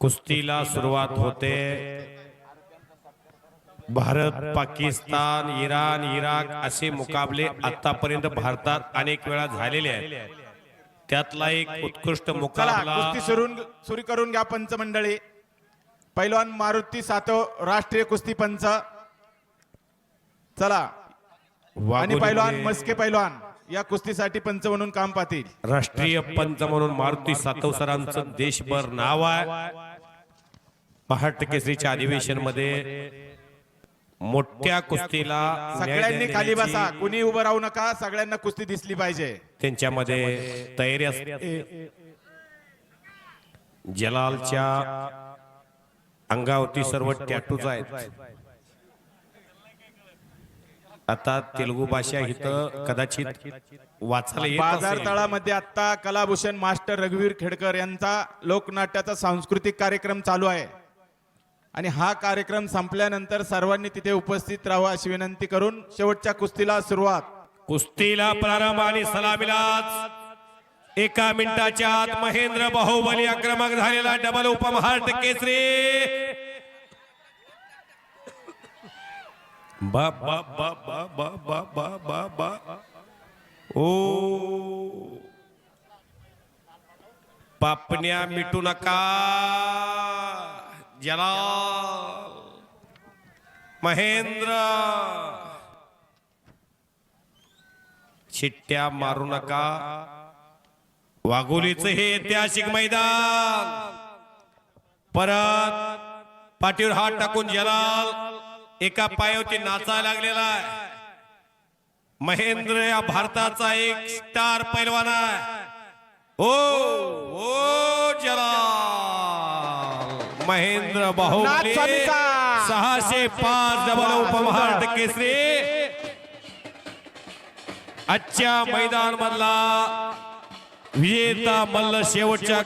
कुस्तीला सुरुवात होते. Bharat Pakistan Iran Iraq असे मुकाबले आतापर्यंत भारतात अनेक वेळा झालेले आहेत. त्यातला एक उत्कृष्ट मुकाबला कुस्ती सुरू सुरू करून घ्या पंच मंडळी पैलवान मारुती सातव राष्ट्रीय कुस्ती पंच. चला. आणि पैलवान मस्के पैलवान या कुस्तीसाठी पंच म्हणून काम पाहतील. राष्ट्रीय पंच म्हणून मारुती सातव सरांचं देशभर नाव आहे. महाराष्ट्र केसरीच्या अधिवेशनमध्ये मोठ्या कुस्तीला सगळ्यांनी खाली बसा. कुणी उभं राहू नका सगळ्यांना कुस्ती दिसली पाहिजे. त्यांच्यामध्ये तयारी असते. जलालच्या अंगावरती सर्व टॅटूज आहेत. आता तेलुगू भाषा इथं कदाचित वाचायला बाजार. तळामध्ये आता कलाभूषण मास्टर रघुवीर खेडकर यांचा लोकनाट्याचा सांस्कृतिक कार्यक्रम चालू आहे. आणि हा कार्यक्रम संपल्यानंतर सर्वांनी तिथे उपस्थित राहावं अशी विनंती करून शेवटच्या कुस्तीला सुरुवात. कुस्तीला प्रारंभ आणि सलामीलाच. एका मिनिटाच्या आत महेंद्र बाहुबली आक्रमक झालेला डबल उपमहाराष्ट्र केसरी. बा बा बा बा बा बा बा बा बा. ओ. पापण्या मिटू नका. जलाल महेंद्र। शिट्ट्या मारू नका। वाघोलीच हे ऐतिहासिक मैदान। परत पाठीवर हात टाकून जलाल। एका पायावरती नाचायला लागलेला आहे। महेंद्र या भारताचा एक स्टार पैलवान आहे। ओ महेंद्र बाहुबली. सहाशे पाच डबल उपमहाराष्ट्र केसरी आजच्या मैदान मधला विजेता मल्ल शेवटच्या